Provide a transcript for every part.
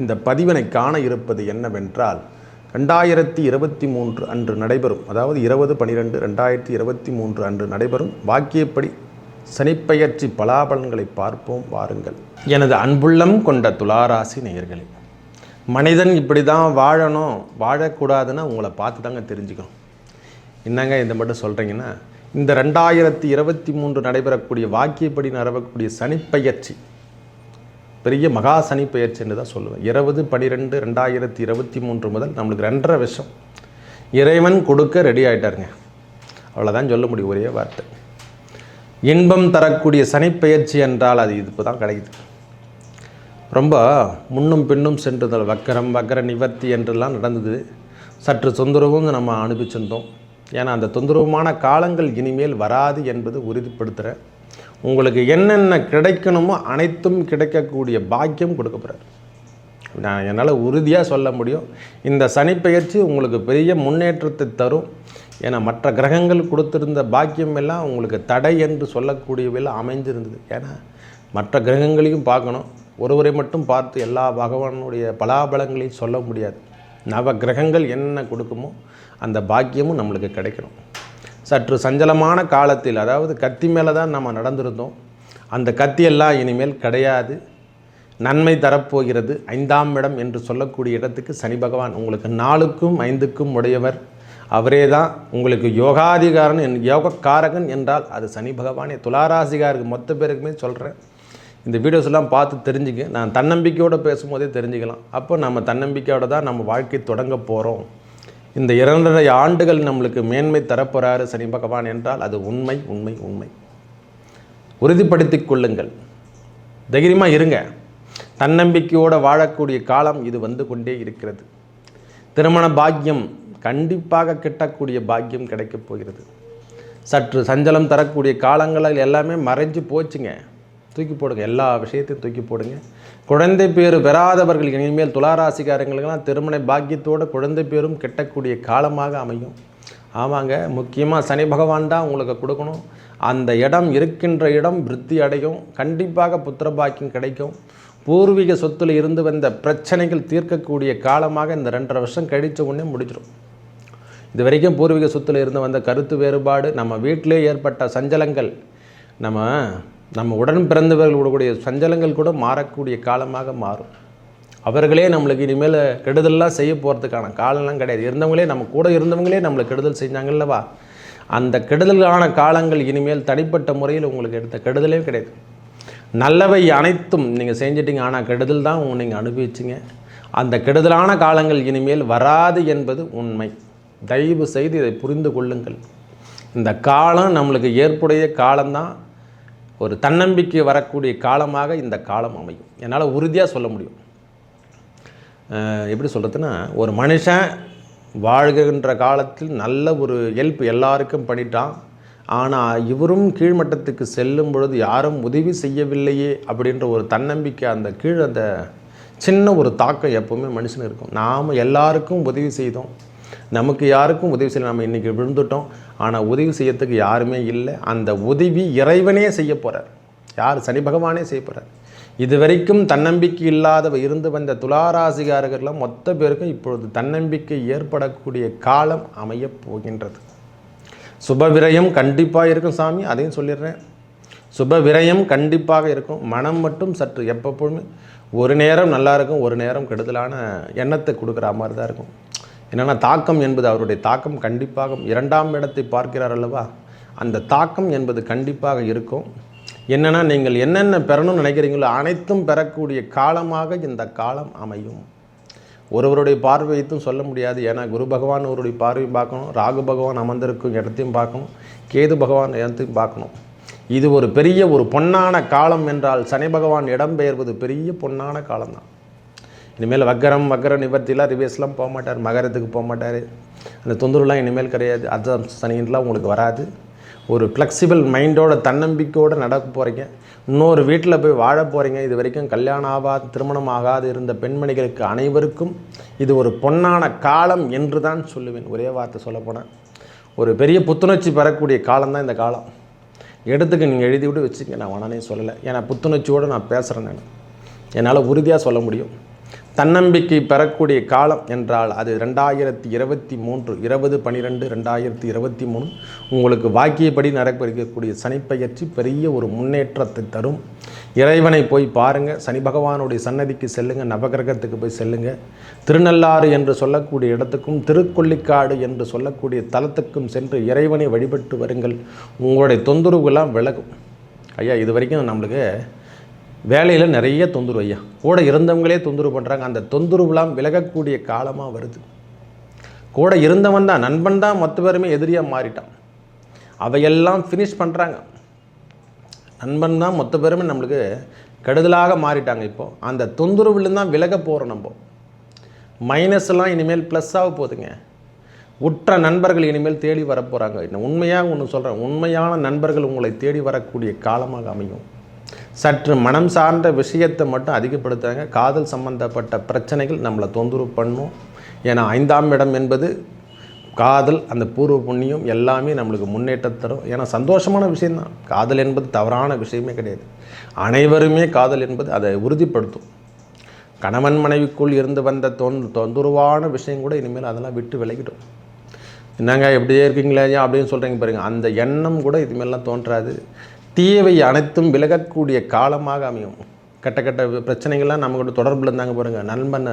இந்த பதிவினை காண இருப்பது என்னவென்றால் ரெண்டாயிரத்தி இருபத்தி மூன்று அன்று நடைபெறும் அதாவது இருபது பனிரெண்டு ரெண்டாயிரத்தி இருபத்தி மூன்று அன்று நடைபெறும் வாக்கியப்படி சனிப்பெயர்ச்சி பலாபலன்களை பார்ப்போம் வாருங்கள். எனது அன்புள்ளம் கொண்ட துளாராசி நேயர்களே மனிதன் இப்படி தான் வாழணும் வாழக்கூடாதுன்னு உங்களை பார்த்து தாங்க தெரிஞ்சுக்கணும். என்னங்க இந்த மட்டும் சொல்கிறீங்கன்னா இந்த ரெண்டாயிரத்தி இருபத்தி மூன்று நடைபெறக்கூடிய வாக்கியப்படி நடவக்கூடிய சனிப்பெயர்ச்சி பெரிய மகா சனி பெயர்ச்சின்னு தான் சொல்லுவேன். இருபது பனிரெண்டு ரெண்டாயிரத்தி இருபத்தி மூன்று முதல் நம்மளுக்கு ரெண்டரை வருஷம். இறைவன் கொடுக்க ரெடி ஆகிட்டாருங்க அவ்வளோதான் சொல்ல முடியும் ஒரே வார்த்தை. இன்பம் தரக்கூடிய சனிப்பெயர்ச்சி என்றால் அது இப்போ தான் கிடைக்குது. ரொம்ப முன்னும் பின்னும் சென்று வக்கரம் வக்கர நிவர்த்தி என்றெல்லாம் நடந்தது. சற்று தொந்தரவும் நம்ம அனுப்பிச்சிருந்தோம் ஏன்னா அந்த தொந்தரவுமான காலங்கள் இனிமேல் வராது என்பது உறுதிப்படுத்துகிறேன் உங்களுக்கு என்னென்ன கிடைக்கணுமோ அனைத்தும் கிடைக்கக்கூடிய பாக்கியம் கொடுக்கப்படுறார் நான் என்னால் உறுதியாக சொல்ல முடியும். இந்த சனிப்பெயர்ச்சி உங்களுக்கு பெரிய முன்னேற்றத்தை தரும். ஏன்னா மற்ற கிரகங்கள் கொடுத்திருந்த பாக்கியம் எல்லாம் உங்களுக்கு தடை என்று சொல்லக்கூடியவையில் அமைஞ்சிருந்தது. ஏன்னா மற்ற கிரகங்களையும் பார்க்கணும். ஒருவரை மட்டும் பார்த்து எல்லா பகவானுடைய பலாபலங்களையும் சொல்ல முடியாது. நவ கிரகங்கள் என்ன கொடுக்குமோ அந்த பாக்கியமும் நம்மளுக்கு கிடைக்கணும். சற்று சஞ்சலமான காலத்தில் அதாவது கத்தி மேலே தான் நம்ம நடந்திருந்தோம். அந்த கத்தியெல்லாம் இனிமேல் கிடையாது. நன்மை தரப்போகிறது. ஐந்தாம் இடம் என்று சொல்லக்கூடிய இடத்துக்கு சனி பகவான் உங்களுக்கு நாலுக்கும் ஐந்துக்கும் உடையவர். அவரே தான் உங்களுக்கு யோகாதிகாரன் என் யோகக்காரகன் என்றால் அது சனி பகவானே. துளாராசிகாருக்கு மொத்த பேருக்குமே சொல்கிறேன் இந்த வீடியோஸ் எல்லாம் பார்த்து தெரிஞ்சுக்க. நான் தன்னம்பிக்கையோடு பேசும்போதே தெரிஞ்சுக்கலாம். அப்போ நம்ம தன்னம்பிக்கையோடு தான் நம்ம வாழ்க்கை தொடங்க போகிறோம் இந்த இரண்டரை ஆண்டுகள் நம்மளுக்கு மேன்மை தரப்போகிறாரு சனி பகவான் என்றால் அது உண்மை உண்மை உண்மை. உறுதிப்படுத்தி கொள்ளுங்கள். தைரியமாக இருங்க. தன்னம்பிக்கையோடு வாழக்கூடிய காலம் இது வந்து கொண்டே இருக்கிறது. திருமண பாக்கியம் கண்டிப்பாக கிட்டக்கூடிய பாக்கியம் கிடைக்கப் போகிறது. சற்று சஞ்சலம் தரக்கூடிய காலங்களில் எல்லாமே மறைஞ்சு போச்சுங்க. தூக்கி போடுங்க. எல்லா விஷயத்தையும் தூக்கி போடுங்க. குழந்தை பேர் பெறாதவர்கள் இனிமேல் துளாராசிக்காரங்களுக்கெல்லாம் திருமண பாக்கியத்தோடு குழந்தை பேரும் கிட்டக்கூடிய காலமாக அமையும். ஆமாங்க முக்கியமாக சனி பகவான் தான் உங்களுக்கு கொடுக்கணும். அந்த இடம் இருக்கின்ற இடம் விருத்தி அடையும். கண்டிப்பாக புத்திர பாக்கியம் கிடைக்கும். பூர்வீக சொத்துல இருந்து வந்த பிரச்சனைகள் தீர்க்கக்கூடிய காலமாக இந்த ரெண்டரை வருஷம் கழித்த உடனே முடிச்சிடும் இது வரைக்கும் பூர்வீக சொத்துல இருந்து வந்த கருத்து வேறுபாடு நம்ம வீட்டிலே ஏற்பட்ட சஞ்சலங்கள் நம்ம நம்ம உடன் பிறந்தவர்களுடைய சஞ்சலங்கள் கூட மாறக்கூடிய காலமாக மாறும். அவர்களே நம்மளுக்கு இனிமேல் கெடுதல்லாம் செய்ய போகிறதுக்கான காலம்லாம் கிடையாது. இருந்தவங்களே நம்ம கூட இருந்தவங்களே நம்மளுக்கு கெடுதல் செஞ்சாங்கல்லவா அந்த கெடுதலான காலங்கள் இனிமேல் தனிப்பட்ட முறையில் உங்களுக்கு எடுத்த கெடுதலே கிடையாது. நல்லவை அனைத்தும் நீங்கள் செஞ்சிட்டீங்க. ஆனால் கெடுதல் தான் நீங்கள் அனுபவிச்சிங்க. அந்த கெடுதலான காலங்கள் இனிமேல் வராது என்பது உண்மை. தயவு செய்து இதை புரிந்து கொள்ளுங்கள். இந்த காலம் நம்மளுக்கு ஏற்புடைய காலம்தான். ஒரு தன்னம்பிக்கை வரக்கூடிய காலமாக இந்த காலம் அமையும். என்னால் உறுதியாக சொல்ல முடியும். எப்படி சொல்கிறதுன்னா ஒரு மனுஷன் வாழ்கின்ற காலத்தில் நல்ல ஒரு ஹெல்ப் எல்லாருக்கும் பண்ணிட்டான். ஆனால் இவரும் கீழ்மட்டத்துக்கு செல்லும் பொழுது யாரும் உதவி செய்யவில்லையே அப்படின்ற ஒரு தன்னம்பிக்கை அந்த கீழ் அந்த சின்ன ஒரு தாக்கம் எப்போவுமே மனுஷன் இருக்கும். நாம் எல்லாருக்கும் உதவி செய்தோம். நமக்கு யாருக்கும் உதவி செய்யல. நம்ம இன்றைக்கி விழுந்துட்டோம். ஆனால் உதவி செய்யறதுக்கு யாருமே இல்லை. அந்த உதவி இறைவனே செய்ய போகிறார் யார்? சனி பகவானே செய்ய போகிறார் இது வரைக்கும் தன்னம்பிக்கை இல்லாத இருந்து வந்த துளாராசிகாரர்கள்லாம் மொத்த பேருக்கும் இப்பொழுது தன்னம்பிக்கை ஏற்படக்கூடிய காலம் அமையப் போகின்றது. சுப விரயம் கண்டிப்பாக இருக்கும் சாமி. அதையும் சொல்லிடுறேன். சுப விரயம் கண்டிப்பாக இருக்கும். மனம் மட்டும் சற்று எப்பப்போதுமே ஒரு நேரம் நல்லா இருக்கும் ஒரு நேரம் கெடுதலான எண்ணத்தை கொடுக்குற மாதிரி தான் இருக்கும். என்னென்னா தாக்கம் என்பது அவருடைய தாக்கம் கண்டிப்பாக இரண்டாம் இடத்தை பார்க்கிறார் அல்லவா? அந்த தாக்கம் என்பது கண்டிப்பாக இருக்கும். என்னென்னா நீங்கள் என்னென்ன பெறணும்னு நினைக்கிறீங்களோ அனைத்தும் பெறக்கூடிய காலமாக இந்த காலம் அமையும். ஒருவருடைய பார்வையைத்தும் சொல்ல முடியாது. ஏன்னா குரு பகவான் ஒருவருடைய பார்வையும் பார்க்கணும் ராகு பகவான் அமர்ந்திருக்கும் இடத்தையும் பார்க்கணும் கேது பகவான் இடத்தையும் பார்க்கணும். இது ஒரு பெரிய ஒரு பொன்னான காலம் என்றால் சனி பகவான் இடம்பெயர்வது பெரிய பொன்னான காலம்தான். இனிமேல் வக்கரம் வக்கர நிவர்த்திலாம் ரிவேஸ்லாம் போக மாட்டார் மகரத்துக்கு போக மாட்டார் அந்த தொந்தரவுலாம் இனிமேல் கிடையாது. அர்த்தம் சனின்லாம் உங்களுக்கு வராது. ஒரு ஃப்ளெக்சிபிள் மைண்டோட தன்னம்பிக்கையோடு நடக்க போகிறீங்க இன்னொரு வீட்டில் போய் வாழ போகிறீங்க இது வரைக்கும் கல்யாணம் ஆகாது திருமணம் ஆகாது இருந்த பெண்மணிகளுக்கு அனைவருக்கும் இது ஒரு பொன்னான காலம் என்று தான் சொல்லுவேன். ஒரே வார்த்தை சொல்லப்போனேன் ஒரு பெரிய புத்துணர்ச்சி பெறக்கூடிய காலம் தான் இந்த காலம். எடுத்துக்க நீங்கள் எழுதி விட்டு வச்சுக்க நான் வேணானே சொல்லலை. ஏன்னா புத்துணர்ச்சியோடு நான் பேசுகிறேன் நான். என்னால் உறுதியாக சொல்ல முடியும். தன்னம்பிக்கை பெறக்கூடிய காலம் என்றால் அது ரெண்டாயிரத்தி இருபத்தி மூன்று இருபது பன்னிரெண்டு ரெண்டாயிரத்தி இருபத்தி மூணு. உங்களுக்கு வாக்கியப்படி நடக்கக்கூடிய சனிப்பெயர்ச்சி பெரிய ஒரு முன்னேற்றத்தை தரும். இறைவனை போய் பாருங்கள் சனி பகவானுடைய சன்னதிக்கு செல்லுங்கள் நவகிரகத்துக்கு போய் செல்லுங்கள் திருநள்ளாறு என்று சொல்லக்கூடிய இடத்துக்கும் திருக்கொள்ளிக்காடு என்று சொல்லக்கூடிய தலத்துக்கும் சென்று இறைவனை வழிபட்டு வருங்கள். உங்களுடைய தொந்தரவுகள்லாம் விலகும். ஐயா இது வரைக்கும் நம்மளுக்கு வேலையில் நிறைய தொந்தரவு ஐயா. கூட இருந்தவங்களே தொந்தரவு பண்ணுறாங்க அந்த தொந்தரவுலாம் விலகக்கூடிய காலமாக வருது. கூட இருந்தவன் தான் நண்பன் தான் மொத்த பேருமே எதிரியாக மாறிட்டான். அவையெல்லாம் ஃபினிஷ் பண்ணுறாங்க நண்பன் தான் மொத்த பேருமே நம்மளுக்கு கெடுதலாக மாறிட்டாங்க இப்போது அந்த தொந்தரவுலேருந்து தான் விலக போகிறோம் நம்ம. மைனஸ் எல்லாம் இனிமேல் ப்ளஸ்ஸாக போகுதுங்க. உற்ற நண்பர்கள் இனிமேல் தேடி வரப்போகிறாங்க இன்னும் உண்மையாக ஒன்று சொல்கிறேன் உண்மையான நண்பர்கள் உங்களை தேடி வரக்கூடிய காலமாக அமையும். சற்று மனம் சார்ந்த விஷயத்தை மட்டும் அதிகப்படுத்துறாங்க. காதல் சம்பந்தப்பட்ட பிரச்சனைகள் நம்மளை தொந்தரவு பண்ணும். ஏன்னா ஐந்தாம் இடம் என்பது காதல் அந்த பூர்வ புண்ணியம் எல்லாமே நம்மளுக்கு முன்னேற்றம் தரும். ஏன்னா சந்தோஷமான விஷயம்தான். காதல் என்பது தவறான விஷயமே கிடையாது. அனைவருமே காதல் என்பது அதை உறுதிப்படுத்தும். கணவன் மனைவிக்குள் இருந்து வந்த தொன் தொந்தரவான விஷயம் கூட இனிமேல் அதெல்லாம் விட்டு விலகிடும். என்னங்க எப்படியே இருக்கீங்களே ஐயா அப்படின்னு சொல்கிறீங்க பாருங்கள் அந்த எண்ணம் கூட இதுமாரிலாம் தோன்றாது. தீயவை அனைத்தும் விலகக்கூடிய காலமாக அமையும். கட்ட கட்ட பிரச்சனைகள்லாம் நம்ம கூட தொடர்பில் இருந்தாங்க பாருங்கள் நண்பன்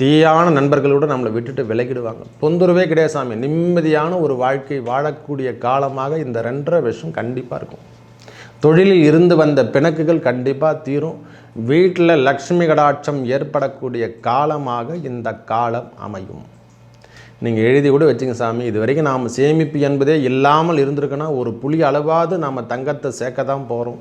தீயான நண்பர்களோடு நம்மளை விட்டுட்டு விலகிடுவாங்க. தொந்தரவே கிடையாது சாமி. நிம்மதியான ஒரு வாழ்க்கை வாழக்கூடிய காலமாக இந்த ரெண்டரை வருஷம் கண்டிப்பாக இருக்கும். தொழிலில் இருந்து வந்த பிணக்குகள் கண்டிப்பாக தீரும். வீட்டில் லக்ஷ்மி கடாட்சம் ஏற்படக்கூடிய காலமாக இந்த காலம் அமையும். நீங்கள் எழுதி கூட வச்சுங்க சாமி. இது வரைக்கும் நாம் சேமிப்பு என்பதே இல்லாமல் இருந்திருக்குன்னா ஒரு புளி அளவாவது நாம் தங்கத்தை சேர்க்க தான் போகிறோம்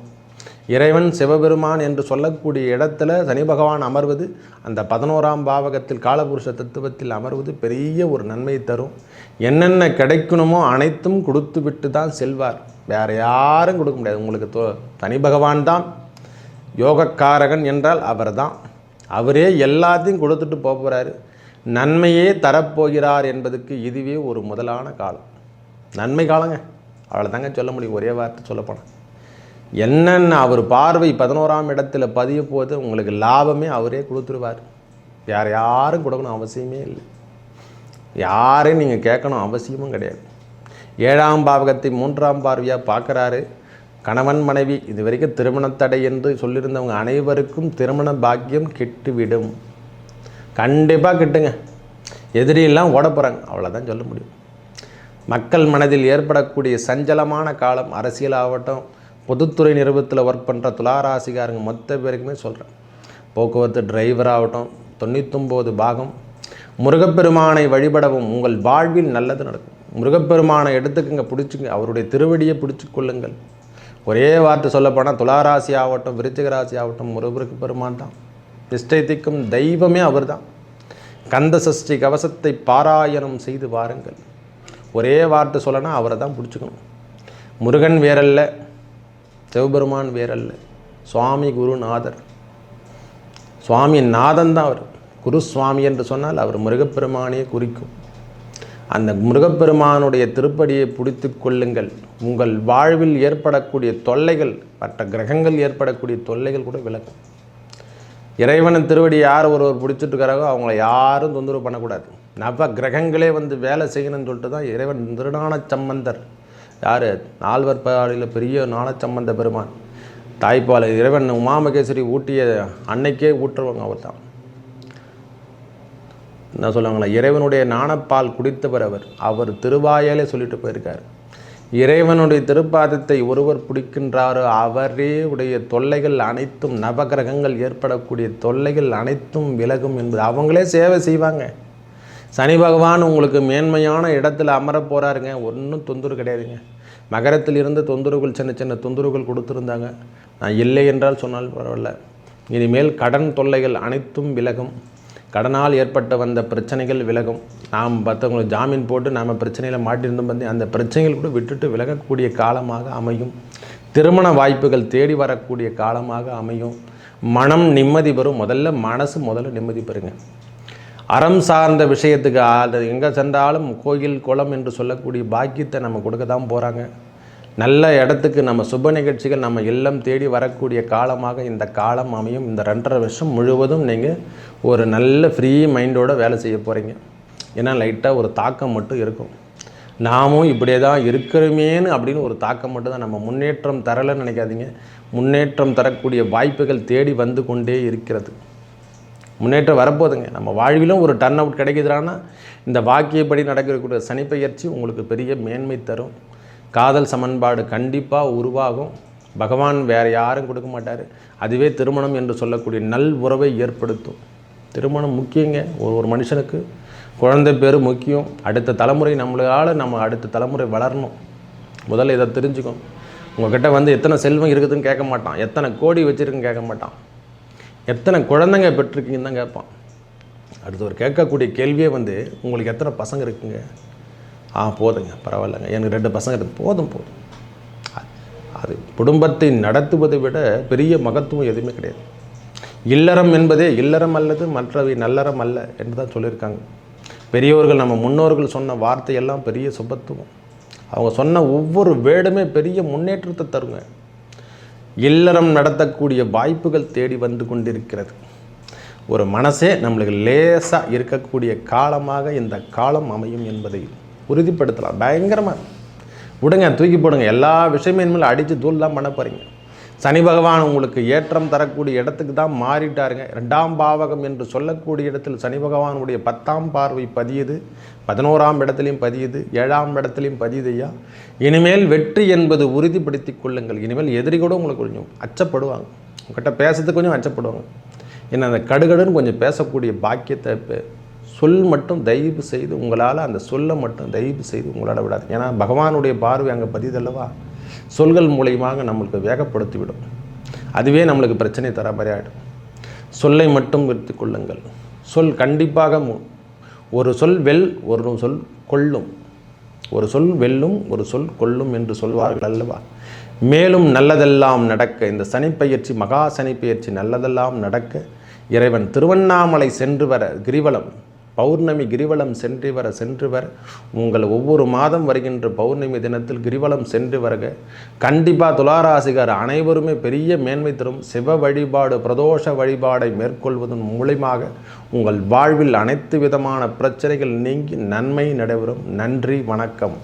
இறைவன் சிவபெருமான் என்று சொல்லக்கூடிய இடத்துல சனி பகவான் அமர்வது அந்த பதினோராம் பாவகத்தில் காலபுருஷ தத்துவத்தில் அமர்வது பெரிய ஒரு நன்மை தரும். என்னென்ன கிடைக்கணுமோ அனைத்தும் கொடுத்து விட்டு தான் செல்வார். வேறு யாரும் கொடுக்க முடியாது. உங்களுக்கு தோ சனி பகவான் தான் யோகக்காரகன் என்றால் அவர் தான் அவரே எல்லாத்தையும் கொடுத்துட்டு போக போகிறாரு நன்மையே தரப்போகிறார் என்பதுக்கு இதுவே ஒரு முதலான காலம். நன்மை காலங்க. அவ்வளோதாங்க சொல்ல முடியும். ஒரே வார்த்தை சொல்லப்போனால் என்னென்ன அவர் பார்வை பதினோராம் இடத்துல பதிய போது உங்களுக்கு லாபமே அவரே கொடுத்துருவார். யார் யாரும் கொடுக்கணும் அவசியமே இல்லை. யாரையும் நீங்கள் கேட்கணும் அவசியமும் கிடையாது. ஏழாம் பாவகத்தை மூன்றாம் பார்வையாக பார்க்குறாரு. கணவன் மனைவி இது வரைக்கும் திருமணத்தடை என்று சொல்லியிருந்தவங்க அனைவருக்கும் திருமண பாக்கியம் கெட்டுவிடும். கண்டிப்பாக கிட்டுங்க. எதிரியெல்லாம் ஓட போகிறாங்க அவ்வளோதான் சொல்ல முடியும். மக்கள் மனதில் ஏற்படக்கூடிய சஞ்சலமான காலம் அரசியல் ஆகட்டும் பொதுத்துறை நிறுவனத்தில் ஒர்க் பண்ணுற துளாராசிகாரங்க மொத்த பேருக்குமே சொல்கிறேன் போக்குவரத்து டிரைவர் ஆகட்டும் தொண்ணூத்தொம்போது பாகம். முருகப்பெருமானை வழிபடவும் உங்கள் வாழ்வில் நல்லது நடக்கும். முருகப்பெருமானை எடுத்துக்கங்க பிடிச்சிங்க அவருடைய திருவடியை பிடிச்சு கொள்ளுங்கள். ஒரே வார்த்தை சொல்லப்போனால் துளாராசி ஆகட்டும் விருச்சிக ராசி ஆகட்டும் முருகருக்கு பெருமான் தான். திஷ்டைத்திக்கும் தெய்வமே அவர்தான். கந்த சஷ்டி கவசத்தை பாராயணம் செய்து வாருங்கள். ஒரே வார்த்தை சொல்லனா அவரை தான் பிடிச்சிக்கணும். முருகன் வேறல்ல சிவபெருமான் வேறல்ல சுவாமி குருநாதர். சுவாமி நாதன் தான் அவர். குரு சுவாமி என்று சொன்னால் அவர் முருகப்பெருமானையே குறிக்கும். அந்த முருகப்பெருமானுடைய திருப்படியை பிடித்து கொள்ளுங்கள். உங்கள் வாழ்வில் ஏற்படக்கூடிய தொல்லைகள் மற்ற கிரகங்கள் ஏற்படக்கூடிய தொல்லைகள் கூட விலகும். இறைவனின் திருவடி யார் ஒருவர் பிடிச்சிட்ருக்காரோ அவங்கள யாரும் தொந்தரவு பண்ணக்கூடாது. நவ கிரகங்களே வந்து வேலை செய்யணும்னு சொல்லிட்டு தான் இறைவன் திருநாண சம்பந்தர். யார்? நால்வர் பாடியில் பெரிய நாணச்சம்பந்த பெருமான். தாய்ப்பால் இறைவன் உமாமகேஸ்வரி ஊட்டிய அன்னைக்கே ஊற்றுறவங்க அவர் தான் என்ன சொல்லுவாங்களா இறைவனுடைய நாணப்பால் குடித்தவர் அவர். அவர் திருவாயாலே சொல்லிட்டு போயிருக்கார். இறைவனுடைய திருப்பாதத்தை ஒருவர் பிடிக்கின்றாரோ அவரே உடைய தொல்லைகள் அனைத்தும் நவகிரகங்கள் ஏற்படக்கூடிய தொல்லைகள் அனைத்தும் விலகும் என்பது அவங்களே சேவை செய்வாங்க. சனி பகவான் உங்களுக்கு மேன்மையான இடத்துல அமர போகிறாருங்க ஒன்றும் தொந்தரவு கிடையாதுங்க. மகரத்தில் இருந்து தொந்தரவுகள் சின்ன சின்ன தொந்தரவுகள் கொடுத்துருந்தாங்க. நான் இல்லை என்றால் சொன்னால் பரவாயில்ல. இனிமேல் கடன் தொல்லைகள் அனைத்தும் விலகும். கடனால் ஏற்பட்டு வந்த பிரச்சனைகள் விலகும். நாம் மற்றவங்களுக்கு ஜாமீன் போட்டு நாம் பிரச்சனையில் மாட்டியிருந்தோம் வந்து அந்த பிரச்சனைகள் கூட விட்டுட்டு விலகக்கூடிய காலமாக அமையும். திருமண வாய்ப்புகள் தேடி வரக்கூடிய காலமாக அமையும். மனம் நிம்மதி பெறும். முதல்ல மனசு முதல்ல நிம்மதி பெறுங்க. அறம் சார்ந்த விஷயத்துக்கு அது எங்கே சென்றாலும் கோயில் குளம் என்று சொல்லக்கூடிய பாக்கியத்தை நம்ம கொடுக்க தான் போகிறாங்க நல்ல இடத்துக்கு நம்ம சுப நிகழ்ச்சிகள் நம்ம இல்லம் தேடி வரக்கூடிய காலமாக இந்த காலம் அமையும். இந்த ரெண்டரை வருஷம் முழுவதும் நீங்கள் ஒரு நல்ல ஃப்ரீ மைண்டோட வேலை செய்ய போகிறீங்க ஏன்னா லைட்டாக ஒரு தாக்கம் மட்டும் இருக்கும். நாமும் இப்படியே தான் இருக்கிறோமேனு அப்படின்னு ஒரு தாக்கம் மட்டும் தான் நம்ம முன்னேற்றம் தரலைன்னு நினைக்காதீங்க. முன்னேற்றம் தரக்கூடிய வாய்ப்புகள் தேடி வந்து கொண்டே இருக்கிறது. முன்னேற்றம் வரப்போகுதுங்க. நம்ம வாழ்விலும் ஒரு டர்ன் அவுட் கிடைக்குதுறான்னா இந்த வாக்கியப்படி நடக்கக்கூடிய சனிப்பெயர்ச்சி உங்களுக்கு பெரிய மேன்மை தரும். காதல் சமன்பாடு கண்டிப்பாக உருவாகும். பகவான் வேறு யாரும் கொடுக்க மாட்டார். அதுவே திருமணம் என்று சொல்லக்கூடிய நல் உறவை ஏற்படுத்தும். திருமணம் முக்கியங்க. ஒரு ஒரு மனுஷனுக்கு குழந்தை பேர் முக்கியம். அடுத்த தலைமுறை நம்மளால் நம்ம அடுத்த தலைமுறை வளரணும். முதல்ல இதை தெரிஞ்சுக்கணும். உங்ககிட்ட வந்து எத்தனை செல்வம் இருக்குதுன்னு கேட்க மாட்டான். எத்தனை கோடி வச்சுருக்குன்னு கேட்க மாட்டான். எத்தனை குழந்தைங்க பெற்றிருக்கீங்கன்னு தான் கேட்பான். அடுத்து ஒரு கேட்கக்கூடிய கேள்வியே வந்து உங்களுக்கு எத்தனை பசங்க இருக்குங்க? ஆ போதுங்க பரவாயில்லைங்க. எனக்கு ரெண்டு பசங்க போதும் போதும். அது குடும்பத்தை நடத்துவதை விட பெரிய மகத்துவம் எதுவுமே கிடையாது. இல்லறம் என்பதே இல்லறம் அல்லது மற்றவை நல்லறம் அல்ல என்று தான் சொல்லியிருக்காங்க. பெரியவர்கள் நம்ம முன்னோர்கள் சொன்ன வார்த்தையெல்லாம் பெரிய சுபத்துவம். அவங்க சொன்ன ஒவ்வொரு வேடுமே பெரிய முன்னேற்றத்தை தருங்க. இல்லறம் நடத்தக்கூடிய வாய்ப்புகள் தேடி வந்து கொண்டிருக்கிறது. ஒரு மனசே நம்மளுக்கு லேசாக இருக்கக்கூடிய காலமாக இந்த காலம் அமையும் என்பதை உறுதிப்படுத்தலாம். பயங்கரமாக விடுங்க தூக்கி போடுங்க. எல்லா விஷயமும் இனிமேல் அடித்து தூள்லாம் பண்ண போகிறீங்க சனி பகவான் உங்களுக்கு ஏற்றம் தரக்கூடிய இடத்துக்கு தான் மாறிட்டாருங்க. ரெண்டாம் பாவகம் என்று சொல்லக்கூடிய இடத்தில் சனி பகவானுடைய பத்தாம் பார்வை பதியுது. பதினோராம் இடத்துலையும் பதியுது. ஏழாம் இடத்துலையும் பதியுது ஐயா. இனிமேல் வெற்றி என்பது உறுதிப்படுத்தி கொள்ளுங்கள். இனிமேல் எதிரி கூட உங்களுக்கு கொஞ்சம் அச்சப்படுவாங்க. உங்ககிட்ட பேசுறதுக்கு கொஞ்சம் அச்சப்படுவாங்க. ஏன்னா அந்த கடுகடுன்னு கொஞ்சம் பேசக்கூடிய பாக்கியத்தை இப்போ சொல் மட்டும் தயவு செய்து உங்களால் அந்த சொல்லை மட்டும் தயவு செய்து உங்களால் விடாது. ஏன்னா பகவானுடைய பார்வை அங்கே பதிதல்லவா? சொல்கள் மூலியமாக நம்மளுக்கு வேகப்படுத்தி விடும் அதுவே நம்மளுக்கு பிரச்சனை தர மாதிரி ஆகிடும் சொல்லை மட்டும் விருத்தி கொள்ளுங்கள். சொல் கண்டிப்பாக ஒரு சொல் வெல் ஒரு சொல் கொள்ளும். ஒரு சொல் வெல்லும் ஒரு சொல் கொள்ளும் என்று சொல்வார்கள் அல்லவா? மேலும் நல்லதெல்லாம் நடக்க இந்த சனிப்பயிற்சி மகா சனிப்பயிற்சி நல்லதெல்லாம் நடக்க இறைவன் திருவண்ணாமலை சென்று வர கிரிவலம் பௌர்ணமி கிரிவலம் சென்று வர சென்று வர உங்கள் ஒவ்வொரு மாதம் வருகின்ற பௌர்ணமி தினத்தில் கிரிவலம் சென்று வருக. கண்டிப்பாக துளாராசிகர் அனைவருமே பெரிய மேன்மை தரும். சிவ வழிபாடு பிரதோஷ வழிபாடை மேற்கொள்வதன் மூலயமாக உங்கள் வாழ்வில் அனைத்து விதமான பிரச்சனைகள் நீங்கி நன்மை நடைபெறும். நன்றி வணக்கம்.